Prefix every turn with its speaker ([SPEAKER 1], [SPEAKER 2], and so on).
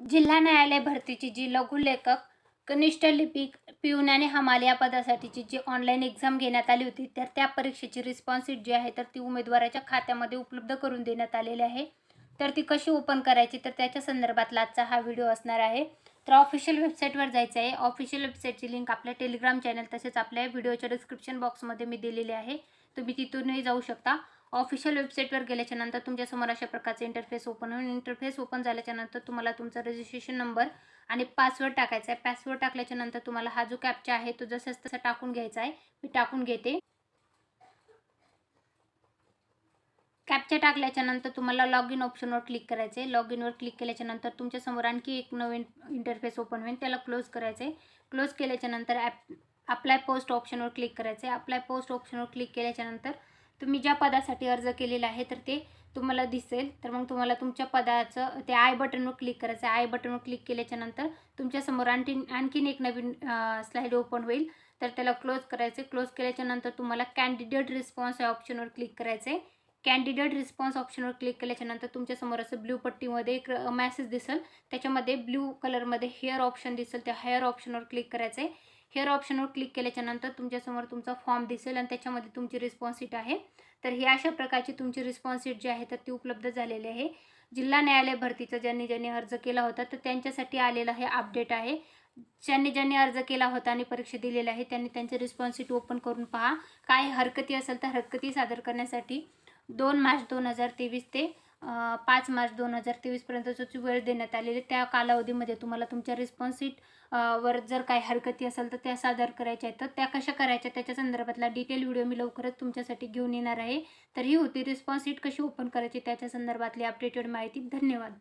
[SPEAKER 1] जिल्हा न्यायालय भरतीची जी लघुलेखक कनिष्ठ लिपिक पिऊन आणि हमाल या पदासाठीची जी ऑनलाईन एक्झाम घेण्यात आली होती तर त्या परीक्षेची रिस्पॉन्सिट जी आहे तर ती उमेदवाराच्या खात्यामध्ये उपलब्ध करून देण्यात आलेली आहे. तर ती कशी ओपन करायची तर त्याच्या संदर्भातला आजचा हा व्हिडिओ असणार आहे. तर ऑफिशियल वेबसाईटवर जायचं आहे. ऑफिशियल वेबसाईटची लिंक आपल्या टेलिग्राम चॅनल तसेच आपल्या व्हिडिओच्या डिस्क्रिप्शन बॉक्समध्ये मी दिलेली आहे. तुम्ही तिथूनही जाऊ शकता. ऑफिशियल वेबसाईटवर गेल्याच्यानंतर तुमच्यासमोर अशा प्रकारचे इंटरफेस ओपन होईल. इंटरफेस ओपन झाल्याच्यानंतर तुम्हाला तुमचा रजिस्ट्रेशन नंबर आणि पासवर्ड टाकायचा आहे. पासवर्ड टाकल्याच्या नंतर तुम्हाला हा जो कॅप्चा आहे तो जसं तसा टाकून घ्यायचा आहे. मी टाकून घेते. कॅप्चा टाकल्याच्या नंतर तुम्हाला लॉग इन ऑप्शनवर क्लिक करायचं आहे लॉग इनवर क्लिक केल्याच्यानंतर तुमच्यासमोर आणखी एक नवीन इंटरफेस ओपन होईल. त्याला क्लोज करायचं आहे क्लोज केल्याच्यानंतर ॲप अप्लाय पोस्ट ऑप्शनवर क्लिक करायचं आहे अप्लाय पोस्ट ऑप्शनवर क्लिक केल्याच्यानंतर तुम्ही ज्या पदासाठी अर्ज केलेला आहे तर ते तुम्हाला दिसेल. तर मग तुम्हाला तुमच्या पदाचं ते आय बटनवर क्लिक करायचं आहे. आय बटनवर क्लिक केल्याच्यानंतर तुमच्यासमोर आणखी आणखीन एक नवीन स्लाईड ओपन होईल. तर त्याला क्लोज करायचे. क्लोज केल्याच्यानंतर तुम्हाला कॅन्डिडेट रिस्पॉन्स या ऑप्शनवर क्लिक करायचं आहे कॅन्डिडेट रिस्पॉन्स ऑप्शनवर क्लिक केल्याच्यानंतर तुमच्यासमोर असं ब्ल्यू पट्टीमध्ये एक मॅसेज दिसेल. त्याच्यामध्ये ब्ल्यू कलरमध्ये हेअर ऑप्शन दिसेल. त्या हेअर ऑप्शनवर क्लिक करायचं आहे हेअर ऑप्शनवर क्लिक केल्याच्यानंतर तुमच्यासमोर तुमचा फॉर्म दिसेल आणि त्याच्यामध्ये तुमची रिस्पॉन्सिट आहे. तर हे अशा प्रकारची तुमची रिस्पॉन्सिट जी आहे तर ती उपलब्ध झालेली आहे. जिल्हा न्यायालय भरतीचा ज्यांनी ज्यांनी अर्ज केला होता तर त्यांच्यासाठी आलेलं हे अपडेट आहे. ज्यांनी ज्यांनी अर्ज केला होता आणि परीक्षा दिलेल्या आहे त्यांनी त्यांचे रिस्पॉन्सिट ओपन करून पहा. काय हरकती असेल तर हरकती सादर करण्यासाठी दोन मार्च दोन हजार तेवीस ते पाच मार्च दोन हजार तेवीसपर्यंतची वेळ देण्यात आलेली त्या कालावधीमध्ये तुम्हाला तुमच्या रिस्पॉन्स वर जर काही हरकती असेल तर त्या सादर करायच्या आहेत. तर त्या कशा करायच्या त्याच्या संदर्भातला डिटेल व्हिडिओ मी लवकरच तुमच्यासाठी घेऊन येणार आहे. तर ही होती रिस्पॉन्स कशी ओपन करायची त्याच्या संदर्भातली अपडेटेड माहिती. धन्यवाद.